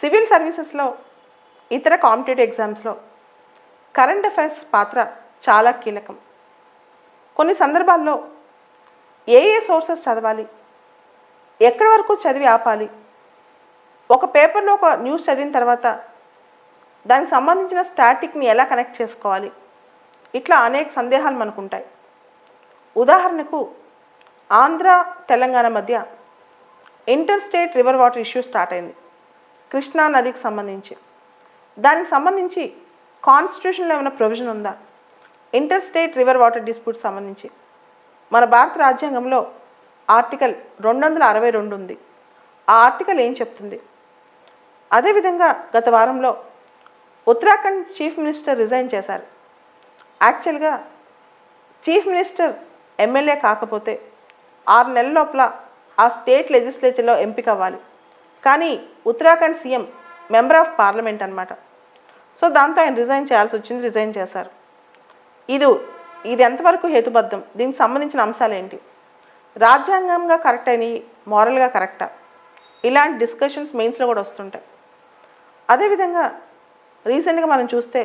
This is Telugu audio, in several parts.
సివిల్ సర్వీసెస్లో ఇతర కాంపిటేటివ్ ఎగ్జామ్స్లో కరెంట్ అఫైర్స్ పాత్ర చాలా కీలకం. కొన్ని సందర్భాల్లో ఏ ఏ సోర్సెస్ చదవాలి ఎక్కడి వరకు చదివి ఆపాలి ఒక పేపర్లో ఒక న్యూస్ చదివిన తర్వాత దానికి సంబంధించిన స్టాటిక్ని ఎలా కనెక్ట్ చేసుకోవాలి ఇట్లా అనేక సందేహాలు మనకు ఉంటాయి ఉదాహరణకు ఆంధ్ర తెలంగాణ మధ్య inter state river water issue start అయింది. కృష్ణా నదికి సంబంధించి. దానికి సంబంధించి కాన్స్టిట్యూషన్లో ఏమైనా ప్రొవిజన్ ఉందా? Inter state river water dispute సంబంధించి. మన భారత రాజ్యాంగంలో ఆర్టికల్ రెండు వందల అరవై రెండు ఉంది. ఆ ఆర్టికల్ ఏం చెప్తుంది? అదేవిధంగా గత వారంలో ఉత్తరాఖండ్ చీఫ్ మినిస్టర్ రిజైన్ చేశారు. యాక్చువల్గా చీఫ్ మినిస్టర్ ఎమ్మెల్యే కాకపోతే ఆరు నెలల లోపల ఆ స్టేట్ లెజిస్లేచర్లో ఎంపిక అవ్వాలి. కానీ Uttarakhand CM member of parliament అనమాట సో దాంతో ఆయన రిజైన్ చేయాల్సి వచ్చింది రిజైన్ చేశారు. ఇది ఇది ఎంతవరకు హేతుబద్ధం? దీనికి సంబంధించిన అంశాలు ఏంటి? రాజ్యాంగంగా కరెక్ట్ అయినవి మారల్గా కరెక్టా? ఇలాంటి డిస్కషన్స్ మెయిన్స్లో కూడా వస్తుంటాయి. అదేవిధంగా రీసెంట్గా మనం చూస్తే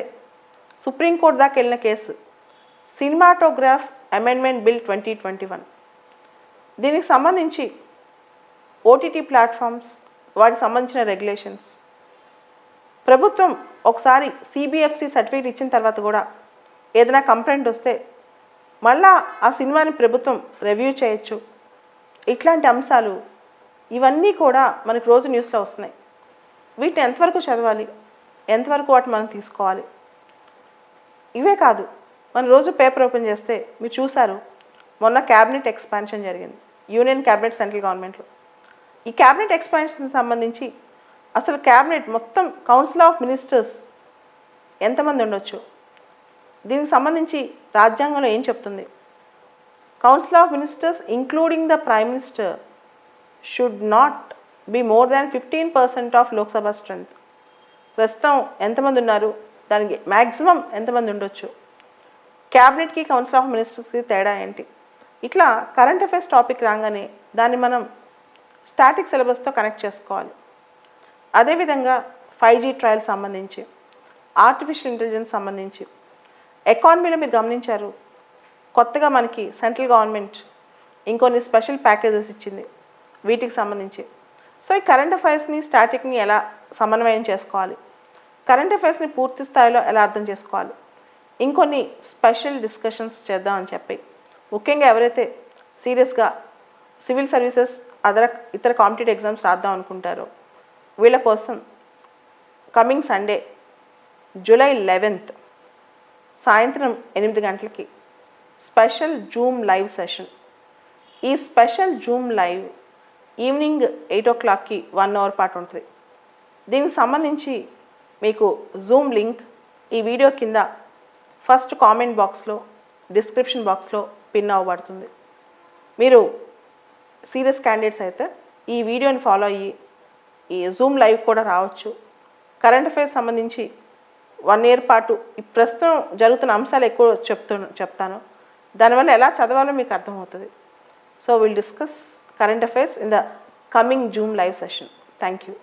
సుప్రీంకోర్టు దాకా వెళ్ళిన case cinematograph amendment bill twenty twenty one దీనికి సంబంధించి ఓటీటీ ప్లాట్ఫామ్స్ వాటికి సంబంధించిన రెగ్యులేషన్స్ ప్రభుత్వం ఒకసారి సిబిఎఫ్సి సర్టిఫికేట్ ఇచ్చిన తర్వాత కూడా ఏదైనా కంప్లైంట్ వస్తే మళ్ళా ఆ సినిమాని ప్రభుత్వం రివ్యూ చేయొచ్చు. ఇట్లాంటి అంశాలు ఇవన్నీ కూడా మనకు రోజు న్యూస్లో వస్తున్నాయి. వీటిని ఎంతవరకు చదవాలి? ఎంతవరకు వాటి మనం తీసుకోవాలి? ఇవే కాదు మనం రోజు పేపర్ ఓపెన్ చేస్తే మీరు చూసారు మొన్న క్యాబినెట్ ఎక్స్పాన్షన్ జరిగింది యూనియన్ క్యాబినెట్ సెంట్రల్ గవర్నమెంట్లో ఈ క్యాబినెట్ ఎక్స్పాన్షన్ సంబంధించి అసలు క్యాబినెట్ మొత్తం కౌన్సిల్ ఆఫ్ మినిస్టర్స్ ఎంతమంది ఉండొచ్చు? దీనికి సంబంధించి రాజ్యాంగంలో ఏం చెప్తుంది? Council of ministers including the prime minister should not be more than fifteen percent of Lok Sabha strength ప్రస్తుతం ఎంతమంది ఉన్నారు? దానికి మ్యాక్సిమం ఎంతమంది ఉండొచ్చు? క్యాబినెట్కి కౌన్సిల్ ఆఫ్ మినిస్టర్స్కి తేడా ఏంటి? ఇట్లా కరెంట్ అఫైర్స్ టాపిక్ రాగానే దాన్ని మనం స్టాటిక్ సిలబస్తో కనెక్ట్ చేసుకోవాలి. అదేవిధంగా ఫైవ్ జీ ట్రయల్ సంబంధించి ఆర్టిఫిషియల్ ఇంటెలిజెన్స్ సంబంధించి. ఎకానమీలో మీరు గమనించారు కొత్తగా మనకి సెంట్రల్ గవర్నమెంట్ ఇంకొన్ని స్పెషల్ ప్యాకేజెస్ ఇచ్చింది వీటికి సంబంధించి. సో ఈ కరెంట్ అఫైర్స్ని స్టాటిక్ని ఎలా సమన్వయం చేసుకోవాలి? కరెంట్ అఫైర్స్ని పూర్తి స్థాయిలో ఎలా అర్థం చేసుకోవాలి? ఇంకొన్ని స్పెషల్ డిస్కషన్స్ చేద్దామని చెప్పి. ముఖ్యంగా ఎవరైతే సీరియస్గా సివిల్ సర్వీసెస్ అదర ఇతర కాంపిటేటివ్ ఎగ్జామ్స్ రాద్దాం అనుకుంటారో. వీళ్ళ కోసం కమింగ్ సండే జూలై లెవెన్త్ సాయంత్రం ఎనిమిది గంటలకి స్పెషల్ జూమ్ లైవ్ సెషన్ ఈ special zoom live evening eight ఓ క్లాక్కి వన్ అవర్ పాటు ఉంటుంది. దీనికి సంబంధించి మీకు జూమ్ లింక్ ఈ వీడియో కింద ఫస్ట్ కామెంట్ బాక్స్లో డిస్క్రిప్షన్ బాక్స్లో పిన్ అవ్వబడుతుంది. మీరు సీరియస్ క్యాండిడేట్స్ అయితే ఈ వీడియోని ఫాలో అయ్యి ఈ జూమ్ లైవ్ కూడా రావచ్చు. కరెంట్ అఫైర్స్ సంబంధించి వన్ ఇయర్ పాటు ఈ ప్రస్తుతం జరుగుతున్న అంశాలు ఎక్కువ చెప్తు చెప్తాను. దానివల్ల ఎలా చదవాలో మీకు అర్థమవుతుంది. So will discuss current affairs in the coming zoom live session thank you